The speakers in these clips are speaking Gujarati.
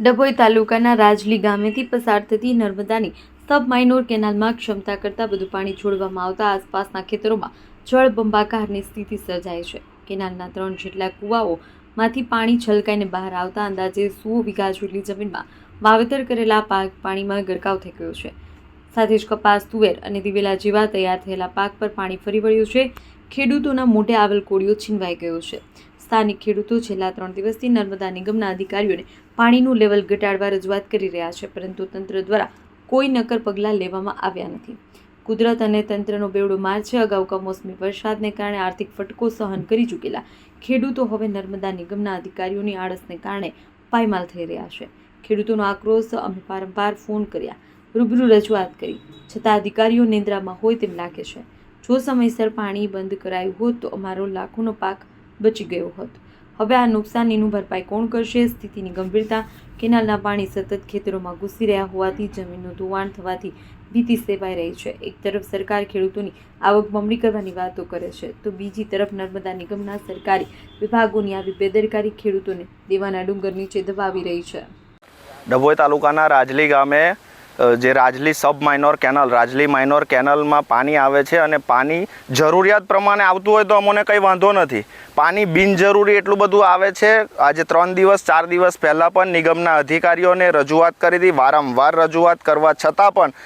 ડભોઈ તાલુકાના રાજલી ગામેથી પસાર થતી નર્મદાની સબ માઇનોર કેનાલમાં ક્ષમતા કરતાં બધું પાણી છોડવામાં આવતા આસપાસના ખેતરોમાં જળબંબાકારની સ્થિતિ સર્જાય છે. કેનાલના ત્રણ જેટલા કૂવાઓમાંથી પાણી છલકાઈને બહાર આવતા અંદાજે સો વીઘા જેટલી જમીનમાં વાવેતર કરેલા પાક પાણીમાં ગરકાવ થઈ ગયો છે. સાથે જ કપાસ, તુવેર અને દિવેલા જેવા તૈયાર થયેલા પાક પર પાણી ફરી વળ્યું છે. ખેડૂતોના મોઢે આવેલ કોળિયો છીનવાઈ ગયો છે. સ્થાનિક ખેડૂતો છેલ્લા ત્રણ દિવસથી નર્મદા નિગમના અધિકારીઓને પાણીનું લેવલ ઘટાડવા રજૂઆત કરી રહ્યા છે, પરંતુ તંત્ર દ્વારા કોઈ નક્કર પગલાં લેવામાં આવ્યા નથી. કુદરત અને તંત્રનો બેવડો માર છે. અગાઉ કમોસમી વરસાદને કારણે આર્થિક ફટકો સહન કરી ચૂકેલા ખેડૂતો હવે નર્મદા નિગમના અધિકારીઓની આળસને કારણે પાયમાલ થઈ રહ્યા છે. ખેડૂતોનો આક્રોશ અમે વારંવાર ફોન કર્યા, રૂબરૂ રજૂઆત કરી. છતાં અધિકારીઓ નિંદ્રામાં હોય તેમ લાગે છે. જો સમયસર પાણી બંધ કરાયું હોત તો અમારો લાખોનો પાક બચી ગયો હોત. હવે આ નુકસાનીનું ભરપાઈ કોણ કરશે? સ્થિતિની ગંભીરતા કેનાલના પાણી સતત ખેતરોમાં ઘૂસી રહ્યા હોવાથી જમીનનું ધોવાણ થવાથી ભીતિ સેવાઈ રહી છે. એક તરફ સરકાર ખેડૂતોની આવક બમણી કરવાની વાતો કરે છે, તો બીજી તરફ નર્મદા નિગમના સરકારી વિભાગોની આવી બેદરકારી ખેડૂતોને દેવાના ડુંગર નીચે દબાવી રહી છે. ડભોઈ તાલુકાના રાજલી ગામે જે Rajli sub minor canal, Rajli minor કેનલમાં પાણી આવે છે અને પાણી જરૂરિયાત પ્રમાણે આવતું હોય તો અમને કંઈ વાંધો નથી. પાણી બિનજરૂરી એટલું બધું આવે છે. આજે ત્રણ દિવસ, ચાર દિવસ પહેલાં પણ નિગમના અધિકારીઓને રજૂઆત કરી હતી. વારંવાર રજૂઆત કરવા છતાં પણ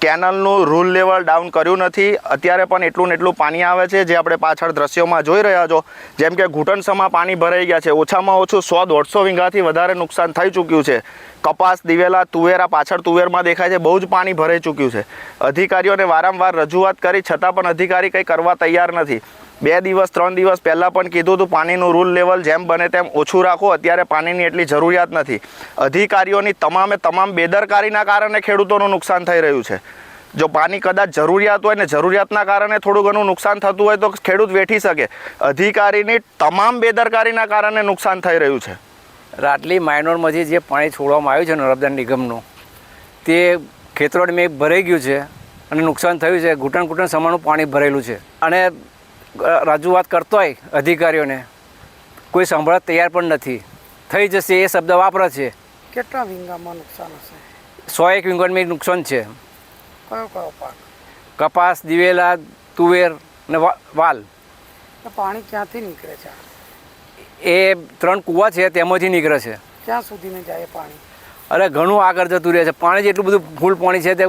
કેનલનું રૂલ લેવલ ડાઉન કર્યું નથી. અત્યારે પણ એટલું ને એટલું પાણી આવે છે, જે આપણે પાછળ દ્રશ્યોમાં જોઈ રહ્યા છો. જેમ કે ઘૂંટણસમાં પાણી ભરાઈ ગયા છે. ઓછામાં ઓછું સો દોઢસો વીંઘાથી વધારે નુકસાન થઈ ચૂક્યું છે. કપાસ, દિવેલા, તુવેરા પાછળ તુવેરમાં દેખાય છે બહુ જ પાણી ભરાઈ ચૂક્યું છે. અધિકારીઓને વારંવાર રજૂઆત કરી, છતાં પણ અધિકારી કંઈ કરવા તૈયાર નથી. બે દિવસ, ત્રણ દિવસ પહેલાં પણ કીધું હતું, પાણીનું રૂલ લેવલ જેમ બને તેમ ઓછું રાખો, અત્યારે પાણીની એટલી જરૂરિયાત નથી. અધિકારીઓની તમામે તમામ બેદરકારીના કારણે ખેડૂતોનું નુકસાન થઈ રહ્યું છે. જો પાણી કદાચ જરૂરિયાત હોય ને જરૂરિયાતના કારણે થોડું ઘણું નુકસાન થતું હોય તો ખેડૂત વેઠી શકે. અધિકારીની તમામ બેદરકારીના કારણે નુકસાન થઈ રહ્યું છે. રાટલી માઇનોરમાંથી જે પાણી છોડવામાં આવ્યું છે નર્મદા નિગમનું તે ખેતરોડ મેં ભરાઈ ગયું છે અને નુકસાન થયું છે. ઘૂંટણ ઘૂંટણ સમાનું પાણી ભરેલું છે. અને રજૂઆત કરતો હોય અધિકારીઓને કોઈ સાંભળવા તૈયાર પણ નથી. થઈ જશે એ શબ્દ વાપરે છે. કેટલા વીંગામાં નુકસાન હશે? સો એક વીંગણમાં નુકસાન છે. કયો કયો પાક? કપાસ દિવેલા તુવેર અને વા- વાલ. પાણી ક્યાંથી નીકળે છે? એ ત્રણ કૂવા છે તેમાંથી નીકળે છે. ક્યાં સુધીને જાય પાણી? અરે ઘણું આગળ જતું રહે છે. પાણી જેટલું બધું ફૂલ પાણી છે તે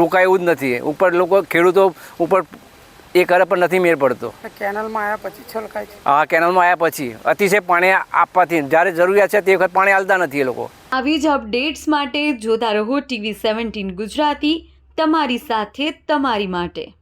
રોકાય એવું જ નથી. ઉપર લોકો ખેડૂતો ઉપર એ કરે પણ નથી મેળ પડતો. કેનલમાં આવ્યા પછી છલકાય છે. આ કેનલમાં આવ્યા પછી. અતિશય પાણી આપવાથી જ્યારે જરૂરિયાત છે તે વખત પાણી આલતા નથી એ લોકો. આવી જ અપડેટ્સ માટે જોતા રહો ટીવી સેવન્ટીન ગુજરાતી તમારી સાથે તમારી માટે.